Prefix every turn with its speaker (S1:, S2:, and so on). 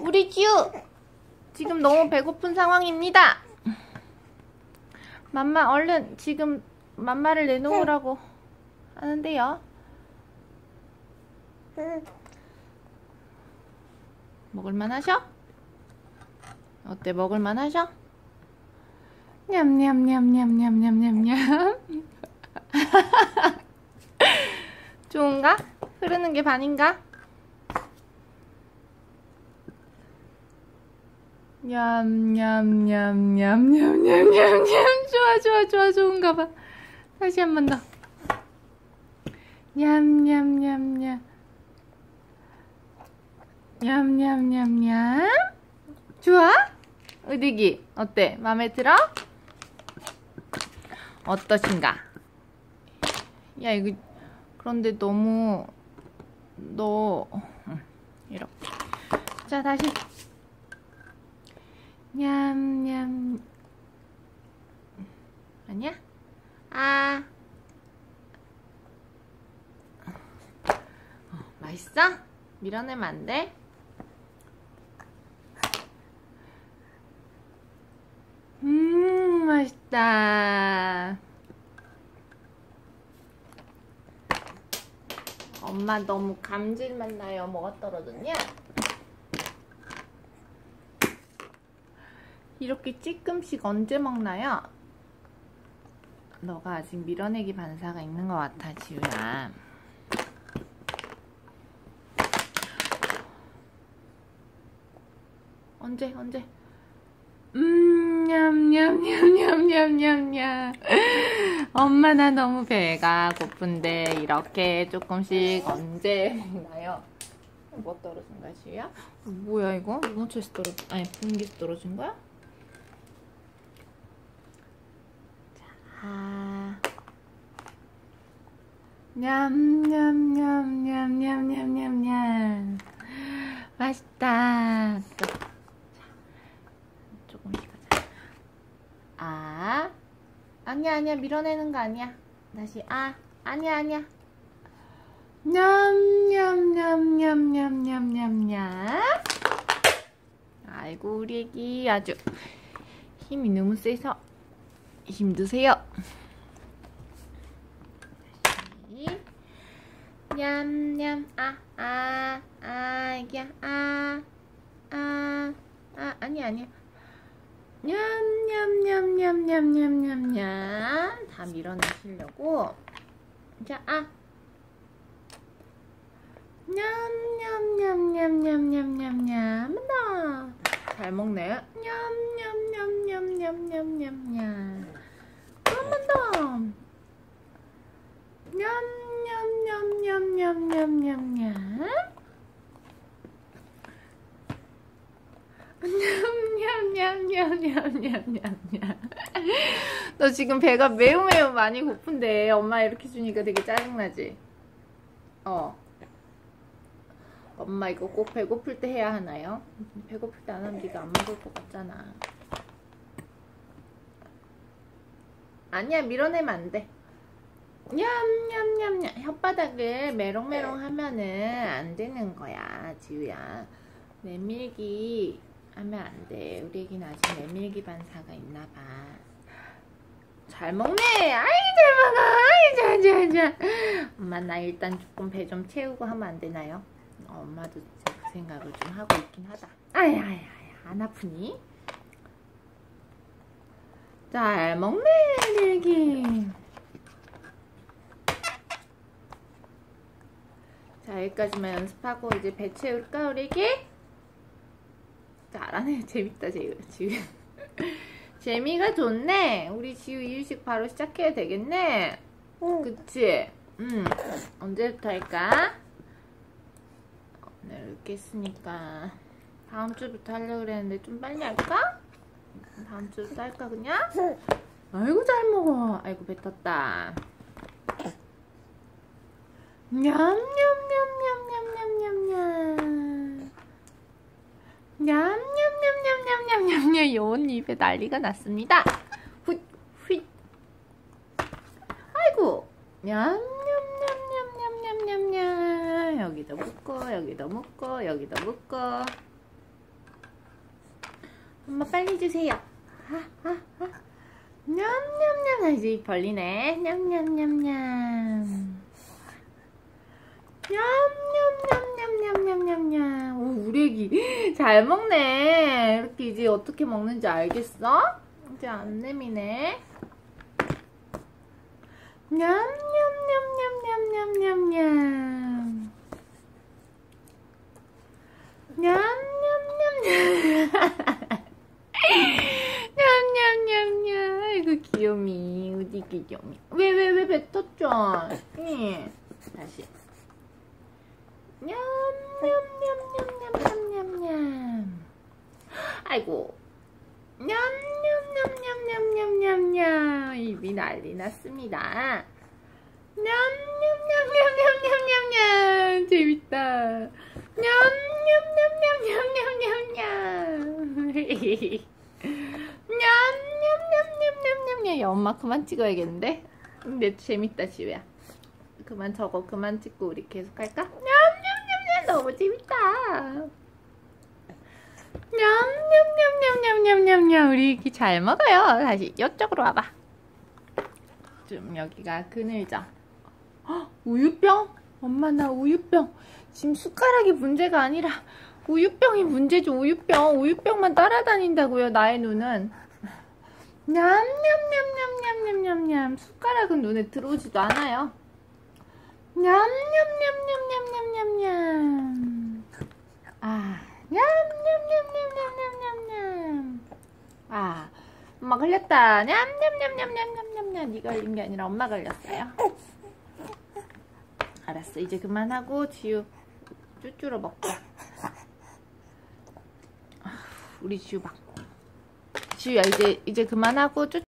S1: 우리 지우 지금 너무 배고픈 상황입니다. 맘마 얼른 지금 맘마를 내놓으라고 하는데요. 먹을만 하셔? 어때 먹을만 하셔? 냠냠냠냠냠냠냠냠 좋은가? 흐르는 게 반인가? 냠냠냠냠냠냠냠 좋아 좋아 좋아 좋은가 봐 다시 한 번 더 냠냠냠냠 냠냠냠냠 좋아? 의디기 어때? 마음에 들어? 어떠신가? 야 이거 그런데 너무 너 응, 이렇게 자 다시 냠냠 아니야? 아 어, 맛있어? 밀어내면 안 돼? 음 맛있다 엄마 너무 감질맛 나요 뭐가 떨어졌냐? 이렇게 찌끔씩 언제 먹나요? 너가 아직 밀어내기 반사가 있는 것 같아 지우야 언제 언제 음 냠냠냠냠냠냠냠 엄마 나 너무 배가 고픈데 이렇게 조금씩 언제 먹나요? 뭐 떨어진 거야 지우야? 뭐야 이거? 이모체에서 떨어진 아니 분기에서 떨어진 거야? 자 냠냠냠냠냠냠냠냠. 맛있다. 또. 자, 조금씩 하자 아. 아니야 아니야. 밀어내는 거 아니야. 다시 아. 아니야 아니야. 냠냠냠냠냠냠냠. 아이고 우리 애기 아주 힘이 너무 세서 힘드세요 냠냠 아아아 애기야 아아 아 아, 아, 아니야 아니야 냠냠냠냠냠냠냠냠 다 밀어내시려고 자, 아 냠냠냠냠냠냠냠냠 잘 먹네 냠냠냠냠냠냠냠냠 한번 더 냠냠냠냠냠냠냠 너 지금 배가 매우 매우 많이 고픈데 엄마 이렇게 주니까 되게 짜증나지? 어. 엄마 이거 꼭 배고플 때 해야 하나요? 배고플 때 안 하면 네가 안 먹을 것 같잖아. 아니야 밀어내면 안 돼. 냠냠냠냠. 혓바닥을 메롱메롱 하면은 안 되는 거야 지우야. 내밀기 하면 안 돼. 우리 애기는 아직 내밀기 반사가 있나 봐. 잘 먹네. 아이 잘 먹어. 아이 잘잘 잘. 엄마 나 일단 조금 배 좀 채우고 하면 안 되나요? 어, 엄마도 진짜 그 생각을 좀 하고 있긴 하다. 아야 아야 아야 안 아프니? 잘 먹네 애기. 자 여기까지만 연습하고 이제 배 채울까 우리 애기? 잘하네. 재밌다, 지금. 지금. 재미가 좋네. 우리 지우 이유식 바로 시작해야 되겠네. 응. 그치? 응. 언제부터 할까? 어, 오늘 늦겠으니까. 다음 주부터 하려고 그랬는데 좀 빨리 할까? 다음 주부터 할까, 그냥? 아이고, 잘 먹어. 아이고, 뱉었다. 냠냠냠. 요온 입에 난리가 났습니다. 훗, 휙. 아이고. 냠냠냠냠냠냠냠냠. 여기도 묶고, 여기도 묶고, 여기도 묶고. 엄마 빨리 주세요. 아, 아, 아. 냠냠냠. 아, 이제 입 벌리네. 냠냠냠냠. 냠냠 냠냠냠냠냠냠. 오, 우리 애기 잘 먹네. 이렇게 이제 어떻게 먹는지 알겠어? 이제 안 내미네. 냠냠냠냠냠냠냠냠. 냠냠냠냠. 냠냠냠냠. 아이고 귀요미. 우리 귀요미. 왜 왜 왜 뱉었죠? 응. 다시. 냠 아이고. 냠냠냠냠냠냠냠냠. 입이 난리 났습니다. 냠냠냠냠냠냠냠냠. 재밌다. 냠냠냠냠냠냠냠. 냠냠냠냠냠냠냠. 야, 엄마 그만 찍어야겠는데? 근데 재밌다, 지우야. 그만 저거 그만 찍고 우리 계속 할까? 냠냠냠냠 너무 재밌다. 냠냠냠냠냠냠냠 우리 이렇게 잘 먹어요. 다시 이쪽으로 와봐. 좀 여기가 그늘져. 헉, 우유병? 엄마 나 우유병. 지금 숟가락이 문제가 아니라 우유병이 문제죠. 우유병. 우유병만 따라다닌다고요. 나의 눈은. 냠냠냠냠냠냠냠 숟가락은 눈에 들어오지도 않아요. 냠냠냠냠냠냠냠냠 아 냠냠냠냠냠냠냠 아 엄마 걸렸다. 냠냠냠냠냠냠냠 네가 걸린 게 아니라 엄마 걸렸어요. 알았어 이제 그만하고 지우 쭈쭈로 아, 우리 지우 막 지우야 이제 이제 그만하고 쭈